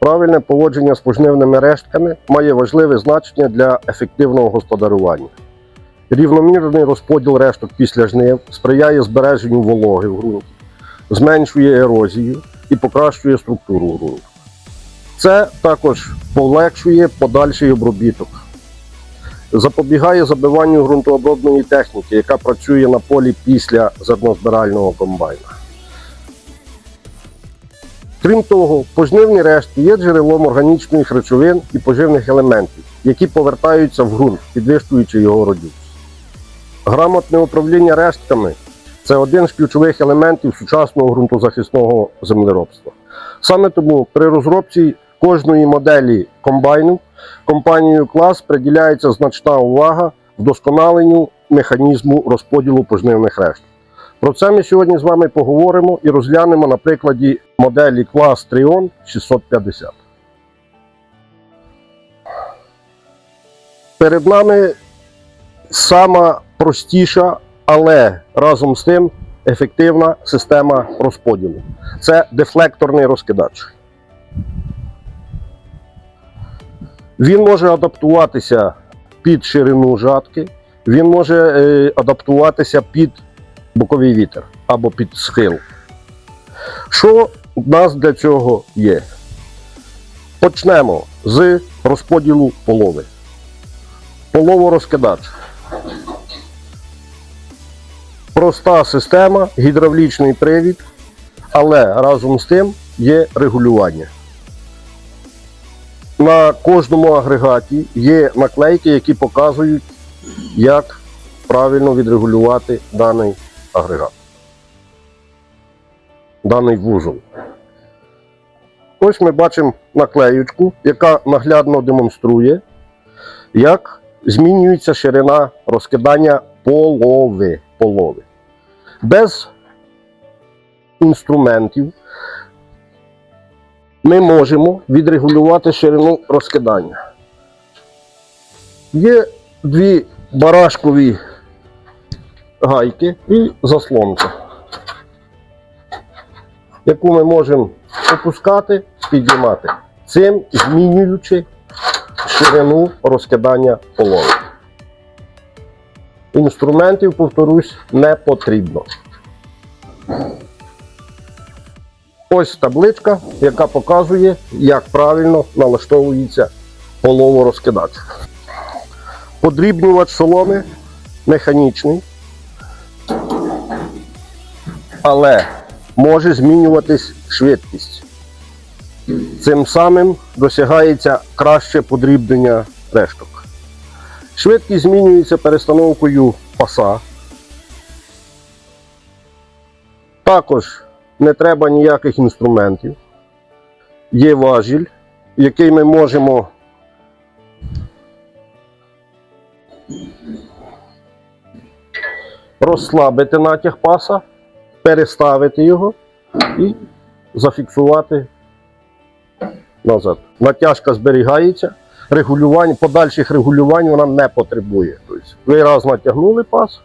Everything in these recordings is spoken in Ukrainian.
Правильне поводження з пожнивними рештками має важливе значення для ефективного господарювання. Рівномірний розподіл решток після жнив сприяє збереженню вологи в ґрунті, зменшує ерозію і покращує структуру ґрунту. Це також полегшує подальший обробіток, запобігає забиванню ґрунтообробної техніки, яка працює на полі після зернозбирального комбайна. Крім того, пожнивні рештки є джерелом органічних речовин і поживних елементів, які повертаються в ґрунт, підвищуючи його родючість. Грамотне управління рештками це один з ключових елементів сучасного ґрунтозахисного землеробства. Саме тому при розробці кожної моделі комбайну компанією клас приділяється значна увага вдосконаленню механізму розподілу пожнивних решток. Про це ми сьогодні з вами поговоримо і розглянемо на прикладі моделі клас Trion 650. Перед нами сама простіша, але разом з тим ефективна система розподілу. Це дефлекторний розкидач. Він може адаптуватися під ширину жатки, він може е, адаптуватися під боковий вітер або під схил. Що у нас для цього є? Почнемо з розподілу полови. Половорозкидач. Проста система, гідравлічний привід, але разом з тим є регулювання. На кожному агрегаті є наклейки, які показують, як правильно відрегулювати даний агрегат. Даний вузол. Ось ми бачимо наклеючку, яка наглядно демонструє, як змінюється ширина розкидання полови. полови. Без інструментів ми можемо відрегулювати ширину розкидання. Є дві барашкові гайки і заслонка, яку ми можемо опускати, підіймати, цим змінюючи ширину розкидання полови. Інструментів, повторюсь, не потрібно. Ось табличка, яка показує, як правильно налаштовується половорозкидач. Подрібнювач соломи механічний, але може змінюватись швидкість. Цим самим досягається краще подрібнення решток. Швидкість змінюється перестановкою паса. Також не треба ніяких інструментів. Є важіль, який ми можемо розслабити натяг паса, переставити його і зафіксувати назад. Натяжка зберігається, регулювань, подальших регулювань вона не потребує. Тобто, ви раз натягнули пас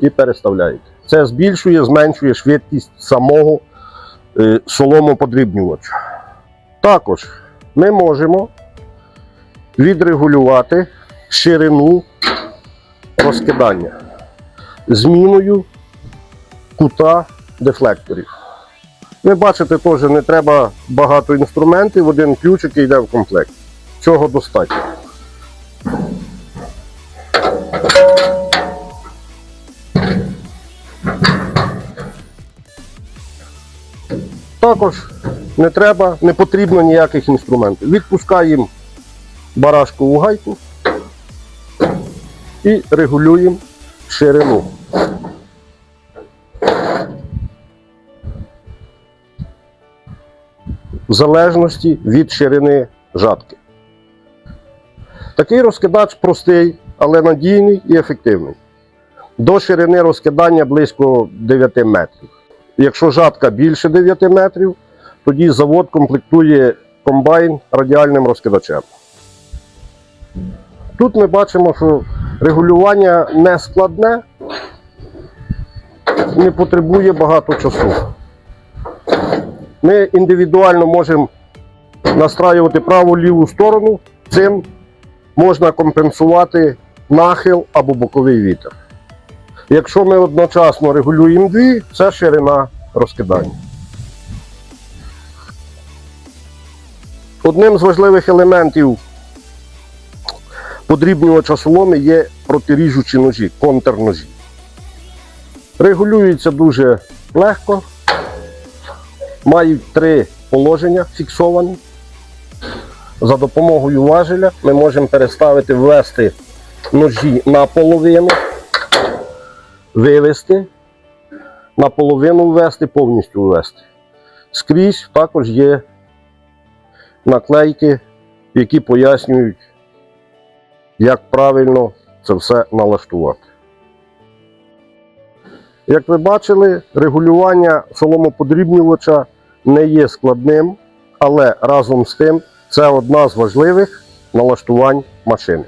і переставляєте. Це збільшує, зменшує швидкість самого е, соломоподрібнювача. Також ми можемо відрегулювати ширину розкидання зміною кута дефлекторів. Ви бачите, теж не треба багато інструментів, один ключик і йде в комплект. Цього достатньо. Також не треба, не потрібно ніяких інструментів. Відпускаємо барашкову гайку і регулюємо ширину. В залежності від ширини жатки. Такий розкидач простий, але надійний і ефективний. До ширини розкидання близько 9 метрів. Якщо жатка більше 9 метрів, тоді завод комплектує комбайн радіальним розкидачем. Тут ми бачимо, що регулювання не складне, не потребує багато часу. Ми індивідуально можемо настраювати праву ліву сторону. Цим можна компенсувати нахил або боковий вітер. Якщо ми одночасно регулюємо дві, це ширина розкидання. Одним з важливих елементів подрібнювача соломи є протиріжучі ножі, контрножі. Регулюються дуже легко, мають три положення фіксовані. За допомогою важеля ми можемо переставити, ввести ножі наполовину, вивести, наполовину ввести, повністю ввести. Скрізь також є наклейки, які пояснюють, як правильно це все налаштувати. Як ви бачили, регулювання соломоподрібнювача не є складним, але разом з тим це одна з важливих налаштувань машини.